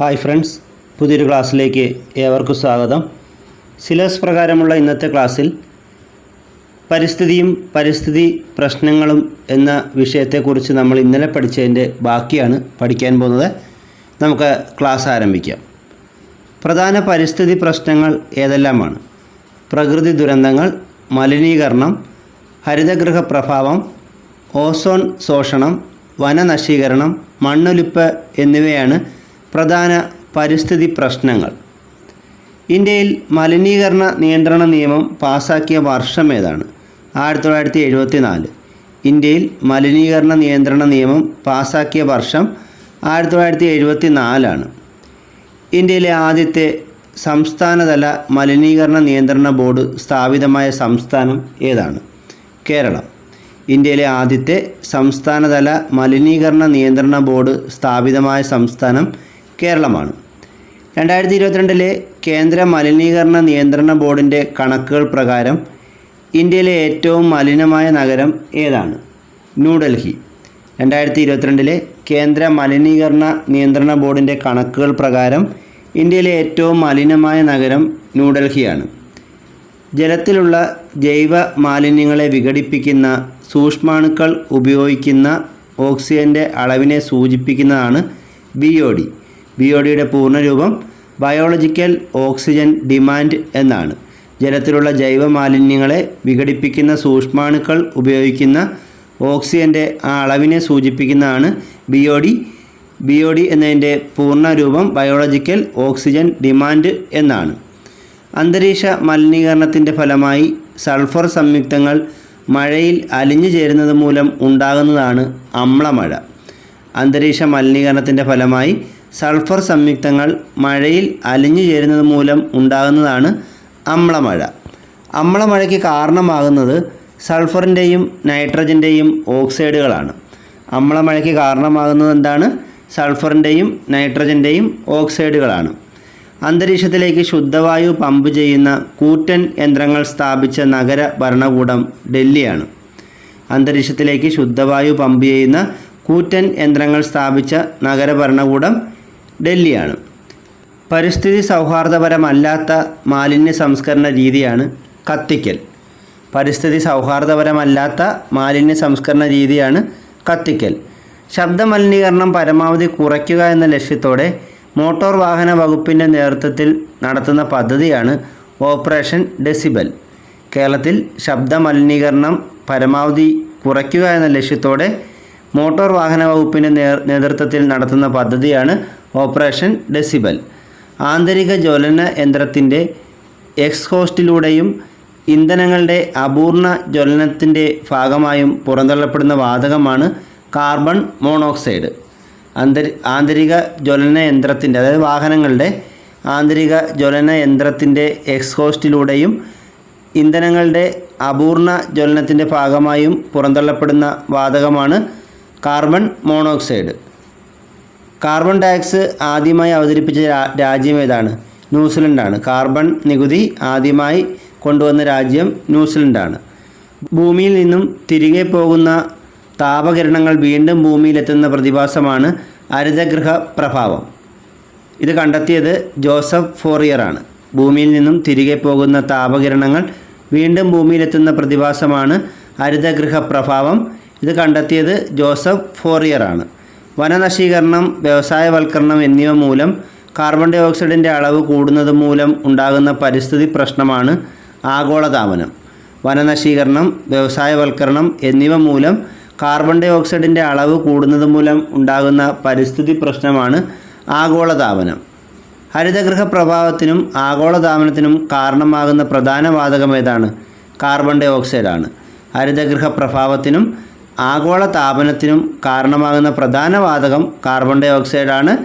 Hi friends പുതിയൊരു ക്ലാസ്സിലേക്ക് ഏവർക്കും സ്വാഗതം. സിലബസ് പ്രകാരമുള്ള ഇന്നത്തെ ക്ലാസ്സിൽ പരിസ്ഥിതിയും പരിസ്ഥിതി പ്രശ്നങ്ങളും എന്ന വിഷയത്തെക്കുറിച്ച് നമ്മൾ ഇന്നലെ പഠിച്ചതിന്റെ ബാക്കിയാണ് പഠിക്കാൻ പോകുന്നത്. നമുക്ക് ക്ലാസ് ആരംഭിക്കാം. പ്രധാന പരിസ്ഥിതി പ്രശ്നങ്ങൾ ഏതെല്ലാമാണ്? പ്രകൃതി ദുരന്തങ്ങൾ മലിനീകരണം ഹരിതഗൃഹ പ്രഭാവം ഓസോൺ ശോഷണം വനനശീകരണം മണ്ണൊലിപ്പ് എന്നിവയാണ് പ്രധാന പരിസ്ഥിതി പ്രശ്നങ്ങൾ. ഇന്ത്യയിൽ മലിനീകരണ നിയന്ത്രണ നിയമം പാസാക്കിയ വർഷം ഏതാണ്? ആയിരത്തി തൊള്ളായിരത്തി എഴുപത്തി നാല് ഇന്ത്യയിൽ മലിനീകരണ നിയന്ത്രണ നിയമം പാസാക്കിയ വർഷം ആയിരത്തി തൊള്ളായിരത്തി എഴുപത്തി നാലാണ് ഇന്ത്യയിലെ ആദ്യത്തെ സംസ്ഥാനതല മലിനീകരണ നിയന്ത്രണ ബോർഡ് സ്ഥാപിതമായ സംസ്ഥാനം ഏതാണ്? കേരളം. ഇന്ത്യയിലെ ആദ്യത്തെ സംസ്ഥാനതല മലിനീകരണ നിയന്ത്രണ ബോർഡ് സ്ഥാപിതമായ സംസ്ഥാനം കേരളമാണ്. രണ്ടായിരത്തി ഇരുപത്തിരണ്ടിലെ കേന്ദ്ര മലിനീകരണ നിയന്ത്രണ ബോർഡിന്റെ കണക്കുകൾ പ്രകാരം ഇന്ത്യയിലെ ഏറ്റവും മലിനമായ നഗരം ഏതാണ്? ന്യൂഡൽഹി. രണ്ടായിരത്തി ഇരുപത്തിരണ്ടിലെ കേന്ദ്ര മലിനീകരണ നിയന്ത്രണ ബോർഡിന്റെ കണക്കുകൾ പ്രകാരം ഇന്ത്യയിലെ ഏറ്റവും മലിനമായ നഗരം ന്യൂഡൽഹിയാണ്. ജലത്തിലുള്ള ജൈവ മാലിന്യങ്ങളെ വിഘടിപ്പിക്കുന്ന സൂക്ഷ്മാണുക്കൾ ഉപയോഗിക്കുന്ന ഓക്സിജന്റെ അളവിനെ സൂചിപ്പിക്കുന്നതാണ് B O D. B O ഡിയുടെ പൂർണരൂപം ബയോളജിക്കൽ ഓക്സിജൻ ഡിമാൻഡ് എന്നാണ്. ജലത്തിലുള്ള ജൈവ മാലിന്യങ്ങളെ വിഘടിപ്പിക്കുന്ന സൂക്ഷ്മാണുക്കൾ ഉപയോഗിക്കുന്ന ഓക്സിജന്റെ ആ അളവിനെ സൂചിപ്പിക്കുന്നതാണ് B O D B O D എന്നതിന്റെ പൂർണരൂപം ബയോളജിക്കൽ ഓക്സിജൻ ഡിമാൻഡ് എന്നാണ്. അന്തരീക്ഷ മലിനീകരണത്തിന്റെ ഫലമായി സൾഫർ സംയുക്തങ്ങൾ മഴയിൽ അലിഞ്ഞു ചേരുന്നത് മൂലം ഉണ്ടാകുന്നതാണ് അമ്ലമഴ. അന്തരീക്ഷ മലിനീകരണത്തിന്റെ ഫലമായി സൾഫർ സംയുക്തങ്ങൾ മഴയിൽ അലിഞ്ഞു ചേരുന്നത് മൂലം ഉണ്ടാകുന്നതാണ് അമ്ലമഴ. അമ്ലമഴയ്ക്ക് കാരണമാകുന്നത് സൾഫറിന്റെയും നൈട്രജന്റെയും ഓക്സൈഡുകളാണ്. അമ്ലമഴയ്ക്ക് കാരണമാകുന്നത് എന്താണ്? സൾഫറിന്റെയും നൈട്രജന്റെയും ഓക്സൈഡുകളാണ്. അന്തരീക്ഷത്തിലേക്ക് ശുദ്ധവായു പമ്പ് ചെയ്യുന്ന കൂറ്റൻ യന്ത്രങ്ങൾ സ്ഥാപിച്ച നഗര ഭരണകൂടം ഡൽഹിയാണ്. അന്തരീക്ഷത്തിലേക്ക് ശുദ്ധവായു പമ്പ് ചെയ്യുന്ന കൂറ്റൻ യന്ത്രങ്ങൾ സ്ഥാപിച്ച നഗര ഭരണകൂടം ഡൽഹിയാണ്. പരിസ്ഥിതി സൗഹാർദ്ദപരമല്ലാത്ത മാലിന്യ സംസ്കരണ രീതിയാണ് കത്തിക്കൽ. പരിസ്ഥിതി സൗഹാർദ്ദപരമല്ലാത്ത മാലിന്യ സംസ്കരണ രീതിയാണ് കത്തിക്കൽ. ശബ്ദ മലിനീകരണം പരമാവധി കുറയ്ക്കുക എന്ന ലക്ഷ്യത്തോടെ മോട്ടോർ വാഹന വകുപ്പിന്റെ നേതൃത്വത്തിൽ നടത്തുന്ന പദ്ധതിയാണ് ഓപ്പറേഷൻ ഡെസിബൽ. കേരളത്തിൽ ശബ്ദ മലിനീകരണം പരമാവധി കുറയ്ക്കുക എന്ന ലക്ഷ്യത്തോടെ മോട്ടോർ വാഹന വകുപ്പിന്റെ നേതൃത്വത്തിൽ നടത്തുന്ന പദ്ധതിയാണ് ഓപ്പറേഷൻ ഡെസിബൽ. ആന്തരിക ജ്വലന യന്ത്രത്തിന്റെ എക്സ്ഹോസ്റ്റിലൂടെയും ഇന്ധനങ്ങളുടെ അപൂർണ ജ്വലനത്തിന്റെ ഭാഗമായും പുറന്തള്ളപ്പെടുന്ന വാതകമാണ് കാർബൺ മോണോക്സൈഡ്. അന്തരി ആന്തരിക ജ്വലന യന്ത്രത്തിന്റെ അതായത് വാഹനങ്ങളുടെ ആന്തരിക ജ്വലന യന്ത്രത്തിന്റെ എക്സ്ഹോസ്റ്റിലൂടെയും ഇന്ധനങ്ങളുടെ അപൂർണ ജ്വലനത്തിന്റെ ഭാഗമായും പുറന്തള്ളപ്പെടുന്ന വാതകമാണ് കാർബൺ മോണോക്സൈഡ്. കാർബൺ ടാക്സ് ആദ്യമായി അവതരിപ്പിച്ച രാജ്യം ഏതാണ്? ന്യൂസിലൻഡാണ്. കാർബൺ നികുതി ആദ്യമായി കൊണ്ടുവന്ന രാജ്യം ന്യൂസിലൻഡാണ്. ഭൂമിയിൽ നിന്നും തിരികെ പോകുന്ന താപകിരണങ്ങൾ വീണ്ടും ഭൂമിയിലെത്തുന്ന പ്രതിഭാസമാണ് ഹരിതഗൃഹ പ്രഭാവം ഇത് കണ്ടെത്തിയത് ജോസഫ് ഫോറിയറാണ്. ഭൂമിയിൽ നിന്നും തിരികെ പോകുന്ന താപകിരണങ്ങൾ വീണ്ടും ഭൂമിയിലെത്തുന്ന പ്രതിഭാസമാണ് ഹരിതഗൃഹ പ്രഭാവം ഇത് കണ്ടെത്തിയത് ജോസഫ് ഫോറിയറാണ് വനനശീകരണം വ്യവസായവൽക്കരണം എന്നിവ മൂലം കാർബൺ ഡൈ ഓക്സൈഡിന്റെ അളവ് കൂടുന്നത് മൂലം ഉണ്ടാകുന്ന പരിസ്ഥിതി പ്രശ്നമാണ് ആഗോളതാപനം. വനനശീകരണം വ്യവസായവൽക്കരണം എന്നിവ മൂലം കാർബൺ ഡൈ ഓക്സൈഡിന്റെ അളവ് കൂടുന്നത് മൂലം ഉണ്ടാകുന്ന പരിസ്ഥിതി പ്രശ്നമാണ് ആഗോളതാപനം. ഹരിതഗൃഹ പ്രഭാവത്തിനും ആഗോളതാപനത്തിനും കാരണമാകുന്ന പ്രധാന വാതകം ഏതാണ്? കാർബൺ ഡൈ ഓക്സൈഡാണ് ഹരിതഗൃഹ പ്രഭാവത്തിനും ആഗോള താപനത്തിനും കാരണമാകുന്ന പ്രധാന വാതകം കാർബൺ ഡൈ ഓക്സൈഡാണ്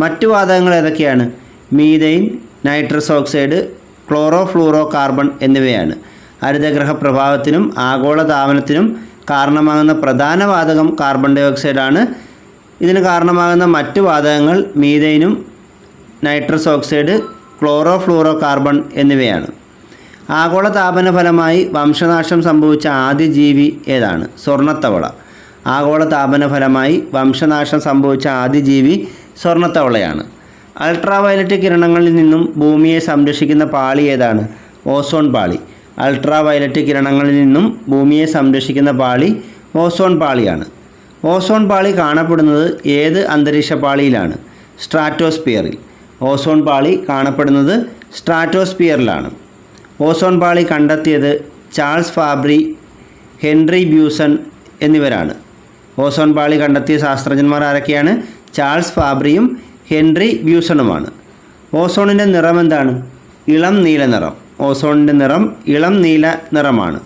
മറ്റു വാതകങ്ങൾ ഏതൊക്കെയാണ്? Methane nitrous oxide chlorofluorocarbon എന്നിവയാണ്. ഹരിതഗ്രഹ പ്രഭാവത്തിനും ആഗോള താപനത്തിനും കാരണമാകുന്ന പ്രധാന വാതകം കാർബൺ ഡൈ ഓക്സൈഡാണ് ഇതിന് കാരണമാകുന്ന മറ്റു വാതകങ്ങൾ മീതൈനും nitrous oxide chlorofluorocarbon എന്നിവയാണ്. ആഗോള താപന ഫലമായി വംശനാശം സംഭവിച്ച ആദ്യ ജീവി ഏതാണ്? സ്വർണത്തവള ആഗോള താപന ഫലമായി വംശനാശം സംഭവിച്ച ആദ്യ ജീവി സ്വർണത്തവളയാണ് അൾട്രാവയലറ്റ് കിരണങ്ങളിൽ നിന്നും ഭൂമിയെ സംരക്ഷിക്കുന്ന പാളി ഏതാണ്? ഓസോൺ പാളി. അൾട്രാവയലറ്റ് കിരണങ്ങളിൽ നിന്നും ഭൂമിയെ സംരക്ഷിക്കുന്ന പാളി ഓസോൺ പാളിയാണ്. ഓസോൺ പാളി കാണപ്പെടുന്നത് ഏത് അന്തരീക്ഷ പാളിയിലാണ്? സ്ട്രാറ്റോസ്പിയറിൽ. ഓസോൺ പാളി കാണപ്പെടുന്നത് സ്ട്രാറ്റോസ്പിയറിലാണ്. ഓസോൺ പാളി കണ്ടെത്തിയത് ചാൾസ് ഫാബ്രി ഹെൻറി ബ്യൂസൺ എന്നിവരാണ്. ഓസോൺ പാളി കണ്ടെത്തിയ ശാസ്ത്രജ്ഞന്മാർ ആരൊക്കെയാണ്? ചാൾസ് ഫാബ്രിയും ഹെൻറി ബ്യൂസണുമാണ്. ഓസോണിന്റെ നിറം എന്താണ്? ഇളം നീല നിറം. ഓസോണിന്റെ നിറം ഇളം നീല നിറമാണ്.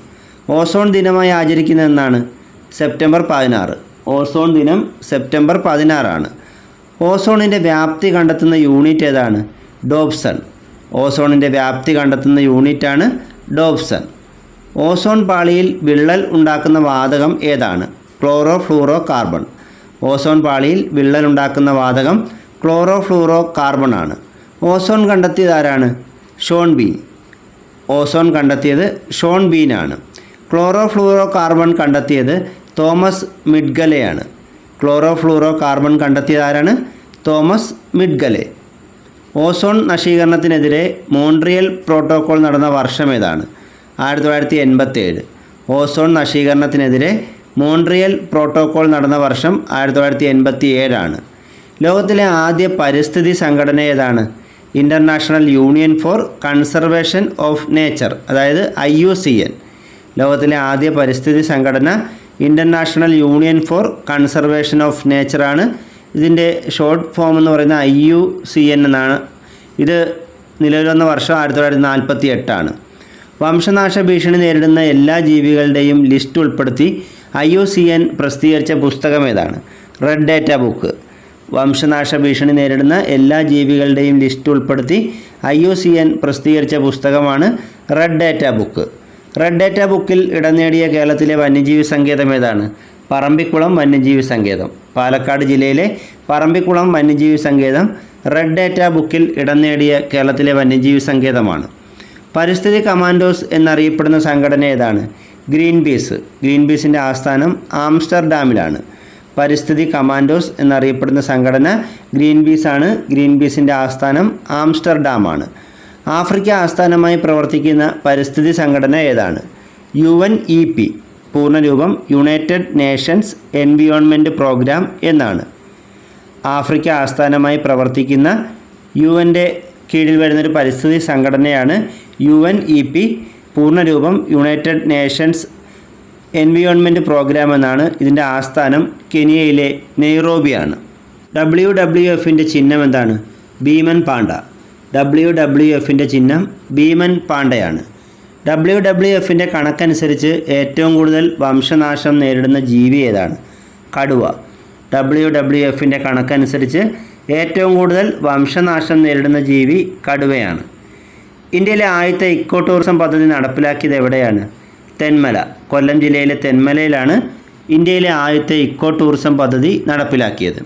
ഓസോൺ ദിനമായി ആചരിക്കുന്നത് എന്നാണ്? സെപ്റ്റംബർ പതിനാറ്. ഓസോൺ ദിനം സെപ്റ്റംബർ പതിനാറാണ്. ഓസോണിന്റെ വ്യാപ്തി കണ്ടെത്തുന്ന യൂണിറ്റ് ഏതാണ്? ഡോബ്സൺ. ഓസോണിന്റെ വ്യാപ്തി കണ്ടെത്തുന്ന യൂണിറ്റാണ് ഡോബ്സൺ. ഓസോൺ പാളിയിൽ വിള്ളൽ ഉണ്ടാക്കുന്ന വാതകം ഏതാണ്? ക്ലോറോ ഫ്ലൂറോ കാർബൺ ഓസോൺ പാളിയിൽ വിള്ളൽ ഉണ്ടാക്കുന്ന വാതകം ക്ലോറോ ഫ്ലൂറോ കാർബൺ ആണ് ഓസോൺ കണ്ടെത്തിയത് ആരാണ്? Schonbein. ഓസോൺ കണ്ടെത്തിയത് ഷോൺ ബീനാണ്. ക്ലോറോ ഫ്ലൂറോ കാർബൺ കണ്ടെത്തിയത് തോമസ് മിഡ്ഗലെയാണ്. ക്ലോറോ ഫ്ലൂറോ കാർബൺ കണ്ടെത്തിയത് ആരാണ്? Thomas Midgley. ഓസോൺ നശീകരണത്തിനെതിരെ മോൺട്രിയൽ പ്രോട്ടോകോൾ നടന്ന വർഷം ഏതാണ്? ആയിരത്തി തൊള്ളായിരത്തി എൺപത്തേഴ് ഓസോൺ നശീകരണത്തിനെതിരെ മോൺട്രിയൽ പ്രോട്ടോകോൾ നടന്ന വർഷം ആയിരത്തി തൊള്ളായിരത്തി എൺപത്തി ഏഴാണ് ലോകത്തിലെ ആദ്യ പരിസ്ഥിതി സംഘടന ഏതാണ്? International union for conservation of nature അതായത് ഐ യു സി എൻ. ലോകത്തിലെ ആദ്യ പരിസ്ഥിതി സംഘടന international union for conservation of നേച്ചറാണ്. ഇതിന്റെ ഷോർട്ട് ഫോം എന്ന് പറയുന്നത് ഐ യു സി എൻ എന്നാണ്. ഇത് നിലവിൽ വന്ന വർഷം ആയിരത്തി തൊള്ളായിരത്തി നാൽപ്പത്തി എട്ടാണ് വംശനാശ ഭീഷണി നേരിടുന്ന എല്ലാ ജീവികളുടെയും ലിസ്റ്റ് ഉൾപ്പെടുത്തി ഐ യു സി എൻ പ്രസിദ്ധീകരിച്ച പുസ്തകം ഏതാണ്? റെഡ് ഡേറ്റ ബുക്ക് വംശനാശ ഭീഷണി നേരിടുന്ന എല്ലാ ജീവികളുടെയും ലിസ്റ്റ് ഉൾപ്പെടുത്തി ഐ യു സി എൻ പ്രസിദ്ധീകരിച്ച പുസ്തകമാണ് red data book red data ബുക്കിൽ ഇടം നേടിയ കേരളത്തിലെ വന്യജീവി സങ്കേതം ഏതാണ്? പറമ്പിക്കുളം വന്യജീവി സങ്കേതം. പാലക്കാട് ജില്ലയിലെ പറമ്പിക്കുളം വന്യജീവി സങ്കേതം റെഡ് ഡേറ്റ ബുക്കിൽ ഇടം നേടിയ കേരളത്തിലെ വന്യജീവി സങ്കേതമാണ്. പരിസ്ഥിതി കമാൻഡോസ് എന്നറിയപ്പെടുന്ന സംഘടന ഏതാണ്? ഗ്രീൻ പീസ് ഗ്രീൻ പീസിന്റെ ആസ്ഥാനം ആംസ്റ്റർഡാമിലാണ്. പരിസ്ഥിതി കമാൻഡോസ് എന്നറിയപ്പെടുന്ന സംഘടന ഗ്രീൻ ആണ്. ഗ്രീൻ പീസിന്റെ ആസ്ഥാനം ആംസ്റ്റർഡാമാണ്. ആഫ്രിക്ക ആസ്ഥാനമായി പ്രവർത്തിക്കുന്ന പരിസ്ഥിതി സംഘടന ഏതാണ്? U N E P. പൂർണരൂപം united nations environment programme എന്നാണ്. ആഫ്രിക്ക ആസ്ഥാനമായി പ്രവർത്തിക്കുന്ന യു എന്റെ കീഴിൽ വരുന്നൊരു പരിസ്ഥിതി സംഘടനയാണ് യു എൻ ഇ പി. പൂർണരൂപം യുണൈറ്റഡ് നേഷൻസ് എൻവിയോൺമെന്റ് പ്രോഗ്രാം എന്നാണ് ഇതിന്റെ ആസ്ഥാനം കെനിയയിലെ നെയ്റോബിയാണ്. ഡബ്ല്യു ഡബ്ല്യു എഫിന്റെ ചിഹ്നം എന്താണ്? ഭീമൻ പാണ്ഡ. ഡബ്ല്യു ഡബ്ല്യു എഫിന്റെ ചിഹ്നം ഭീമൻ പാണ്ഡയാണ്. ഡബ്ല്യു ഡബ്ല്യു എഫിന്റെ കണക്കനുസരിച്ച് ഏറ്റവും കൂടുതൽ വംശനാശം നേരിടുന്ന ജീവി ഏതാണ്? കടുവ. ഡബ്ല്യു ഡബ്ല്യു എഫിന്റെ കണക്കനുസരിച്ച് ഏറ്റവും കൂടുതൽ വംശനാശം നേരിടുന്ന ജീവി കടുവയാണ്. ഇന്ത്യയിലെ ആദ്യത്തെ ഇക്കോ ടൂറിസം പദ്ധതി നടപ്പിലാക്കിയത് എവിടെയാണ്? തെന്മല. കൊല്ലം ജില്ലയിലെ തെന്മലയിലാണ് ഇന്ത്യയിലെ ആദ്യത്തെ ഇക്കോ ടൂറിസം പദ്ധതി നടപ്പിലാക്കിയത്.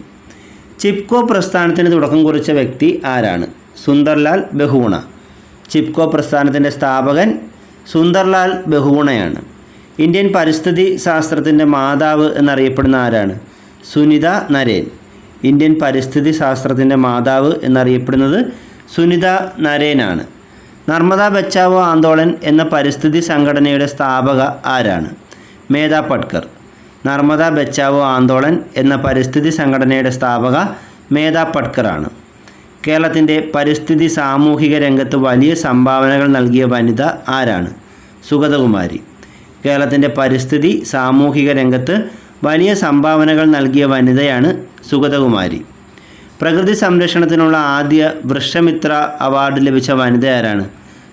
ചിപ്കോ പ്രസ്ഥാനത്തിന് തുടക്കം കുറിച്ച വ്യക്തി ആരാണ്? സുന്ദർലാൽ ബഹുഗുണ ചിപ്കോ പ്രസ്ഥാനത്തിന്റെ സ്ഥാപകൻ സുന്ദർലാൽ ബഹുഗുണയാണ്. ഇന്ത്യൻ പരിസ്ഥിതി ശാസ്ത്രത്തിന്റെ മാതാവ് എന്നറിയപ്പെടുന്ന ആരാണ്? സുനിത നരേൻ. ഇന്ത്യൻ പരിസ്ഥിതി ശാസ്ത്രത്തിന്റെ മാതാവ് എന്നറിയപ്പെടുന്നത് സുനിത നരേനാണ്. നർമ്മദ ബച്ചാവോ ആന്തോളൻ എന്ന പരിസ്ഥിതി സംഘടനയുടെ സ്ഥാപക ആരാണ്? മേധ പട്കർ. നർമ്മദ ബച്ചാവോ ആന്തോളൻ എന്ന പരിസ്ഥിതി സംഘടനയുടെ സ്ഥാപക മേധ പട്കറാണ്. കേരളത്തിന്റെ പരിസ്ഥിതി സാമൂഹിക രംഗത്ത് വലിയ സംഭാവനകൾ നൽകിയ വനിത ആരാണ്? സുഗതകുമാരി. കേരളത്തിന്റെ പരിസ്ഥിതി സാമൂഹിക രംഗത്ത് വലിയ സംഭാവനകൾ നൽകിയ വനിതയാണ് സുഗതകുമാരി. പ്രകൃതി സംരക്ഷണത്തിനുള്ള ആദ്യ വൃക്ഷമിത്ര അവാർഡ് ലഭിച്ച വനിത ആരാണ്?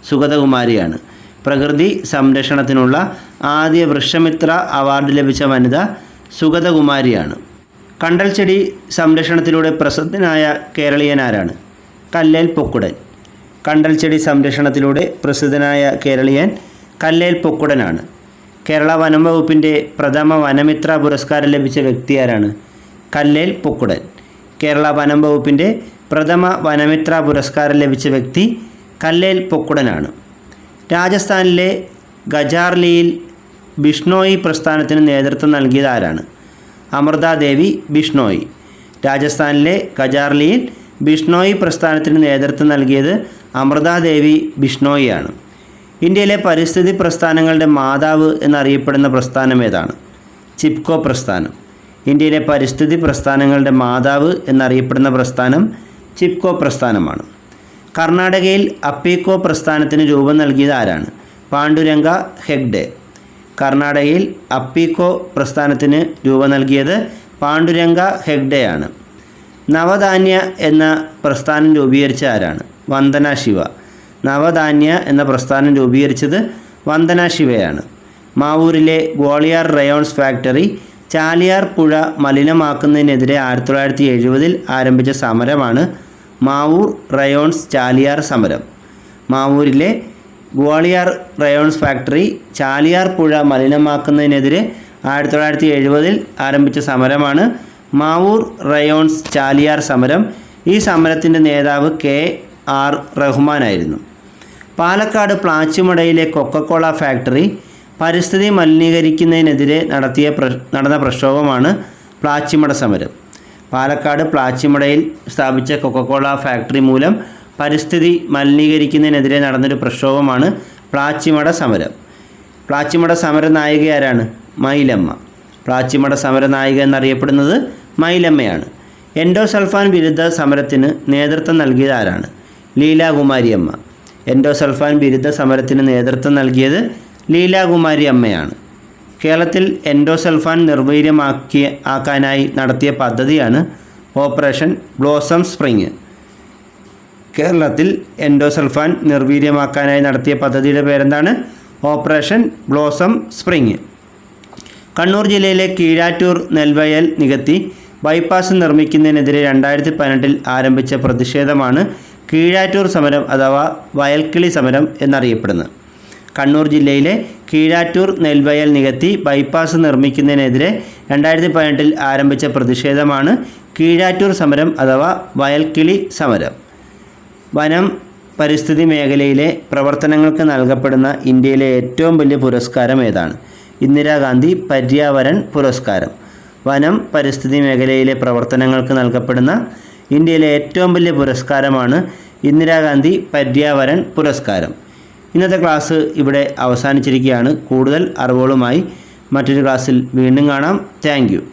സുഗതകുമാരിയാണ്. പ്രകൃതി സംരക്ഷണത്തിനുള്ള ആദ്യ വൃക്ഷമിത്ര അവാർഡ് ലഭിച്ച വനിത സുഗതകുമാരിയാണ്. കണ്ടൽച്ചെടി ചെടി സംരക്ഷണത്തിലൂടെ പ്രസിദ്ധനായ കേരളീയൻ ആരാണ്? കല്ലേൽ പൊക്കുടൻ. കണ്ടൽ ചെടി സംരക്ഷണത്തിലൂടെ പ്രസിദ്ധനായ കേരളീയൻ കല്ലേൽ പൊക്കുടനാണ്. കേരള വനം വകുപ്പിന്റെ പ്രഥമ വനമിത്ര പുരസ്കാരം ലഭിച്ച വ്യക്തി ആരാണ് കല്ലേൽ പൊക്കുടൻ. കേരള വനം വകുപ്പിന്റെ പ്രഥമ വനമിത്ര പുരസ്കാരം ലഭിച്ച വ്യക്തി കല്ലേൽ പൊക്കുടനാണ്. രാജസ്ഥാനിലെ ഗജാർലിയിൽ ബിഷ്ണോയി പ്രസ്ഥാനത്തിന് നേതൃത്വം നൽകിയത് ആരാണ്? അമൃതാദേവി ബിഷ്ണോയി. രാജസ്ഥാനിലെ ഗജാർലിയിൽ ബിഷ്ണോയി പ്രസ്ഥാനത്തിന് നേതൃത്വം നൽകിയത് അമൃതാദേവി ബിഷ്ണോയിയാണ്. ഇന്ത്യയിലെ പരിസ്ഥിതി പ്രസ്ഥാനങ്ങളുടെ മാതാവ് എന്നറിയപ്പെടുന്ന പ്രസ്ഥാനം ഏതാണ്? ചിപ്കോ പ്രസ്ഥാനം. ഇന്ത്യയിലെ പരിസ്ഥിതി പ്രസ്ഥാനങ്ങളുടെ മാതാവ് എന്നറിയപ്പെടുന്ന പ്രസ്ഥാനം ചിപ്കോ പ്രസ്ഥാനമാണ്. കർണാടകയിൽ അപ്പീക്കോ പ്രസ്ഥാനത്തിന് രൂപം നൽകിയത് ആരാണ്? പാണ്ഡുരംഗ ഹെഗ്ഡെ. കർണാടകയിൽ അപ്പീക്കോ പ്രസ്ഥാനത്തിന് രൂപം നൽകിയത് പാണ്ഡുരംഗ ഹെഗ്ഡെയാണ്. നവധാന്യ എന്ന പ്രസ്ഥാനം രൂപീകരിച്ച ആരാണ്? വന്ദന ശിവ. നവധാന്യ എന്ന പ്രസ്ഥാനം രൂപീകരിച്ചത് വന്ദന ശിവയാണ്. മാവൂരിലെ ഗോളിയാർ റയോൺസ് ഫാക്ടറി ചാലിയാർ പുഴ മലിനമാക്കുന്നതിനെതിരെ ആയിരത്തി തൊള്ളായിരത്തി എഴുപതിൽ ആരംഭിച്ച സമരമാണ് മാവൂർ റയോൺസ് ചാലിയാർ സമരം. മാവൂരിലെ ഗോളിയാർ റയോൺസ് ഫാക്ടറി ചാലിയാർ പുഴ മലിനമാക്കുന്നതിനെതിരെ ആയിരത്തി തൊള്ളായിരത്തി എഴുപതിൽ ആരംഭിച്ച സമരമാണ് മാവൂർ റയോൺസ് ചാലിയാർ സമരം ഈ സമരത്തിന്റെ നേതാവ് കെ ആർ റഹ്മാനായിരുന്നു. പാലക്കാട് പ്ലാച്ചിമടയിലെ കൊക്കക്കോള ഫാക്ടറി പരിസ്ഥിതി മലിനീകരിക്കുന്നതിനെതിരെ നടത്തിയ നടന്ന പ്രക്ഷോഭമാണ് പ്ലാച്ചിമട സമരം. പാലക്കാട് പ്ലാച്ചിമടയിൽ സ്ഥാപിച്ച കൊക്കക്കോള ഫാക്ടറി മൂലം പരിസ്ഥിതി മലിനീകരിക്കുന്നതിനെതിരെ നടന്നൊരു പ്രക്ഷോഭമാണ് പ്ലാച്ചിമട സമരം. പ്ലാച്ചിമട സമര നായിക ആരാണ്? മയിലമ്മ. പ്ലാച്ചിമട സമര നായിക എന്നറിയപ്പെടുന്നത് മൈലമ്മയാണ്. എൻഡോസൾഫാൻ വിരുദ്ധ സമരത്തിന് നേതൃത്വം നൽകിയത് ആരാണ്? ലീലാകുമാരി അമ്മ എൻഡോസൾഫാൻ വിരുദ്ധ സമരത്തിന് നേതൃത്വം നൽകിയത് ലീലാകുമാരി അമ്മയാണ് കേരളത്തിൽ എൻഡോസൾഫാൻ നിർവീര്യമാക്കി ആക്കാനായി നടത്തിയ പദ്ധതിയാണ് ഓപ്പറേഷൻ ബ്ലോസം സ്പ്രിങ്. കേരളത്തിൽ എൻഡോസൾഫാൻ നിർവീര്യമാക്കാനായി നടത്തിയ പദ്ധതിയുടെ പേരെന്താണ്? Operation blossom spring. കണ്ണൂർ ജില്ലയിലെ കീഴാറ്റൂർ നെൽവയൽ നികത്തി ബൈപ്പാസ് നിർമ്മിക്കുന്നതിനെതിരെ രണ്ടായിരത്തി പതിനെട്ടിൽ ആരംഭിച്ച പ്രതിഷേധമാണ് കീഴാറ്റൂർ സമരം അഥവാ വയൽക്കിളി സമരം എന്നറിയപ്പെടുന്നത്. കണ്ണൂർ ജില്ലയിലെ കീഴാറ്റൂർ നെൽവയൽ നികത്തി ബൈപ്പാസ് നിർമ്മിക്കുന്നതിനെതിരെ രണ്ടായിരത്തി പതിനെട്ടിൽ ആരംഭിച്ച പ്രതിഷേധമാണ് കീഴാറ്റൂർ സമരം അഥവാ വയൽക്കിളി സമരം. വനം പരിസ്ഥിതി മേഖലയിലെ പ്രവർത്തനങ്ങൾക്ക് നൽകപ്പെടുന്ന ഇന്ത്യയിലെ ഏറ്റവും വലിയ പുരസ്കാരം ഏതാണ്? ഇന്ദിരാഗാന്ധി പര്യാവരൺ പുരസ്കാരം. വനം പരിസ്ഥിതി മേഖലയിലെ പ്രവർത്തനങ്ങൾക്ക് നൽകപ്പെടുന്ന ഇന്ത്യയിലെ ഏറ്റവും വലിയ പുരസ്കാരമാണ് ഇന്ദിരാഗാന്ധി പര്യാവരൺ പുരസ്കാരം. ഇന്നത്തെ ക്ലാസ് ഇവിടെ അവസാനിച്ചിരിക്കുകയാണ്. കൂടുതൽ അറിവുകളുമായി മറ്റൊരു ക്ലാസ്സിൽ വീണ്ടും കാണാം. താങ്ക്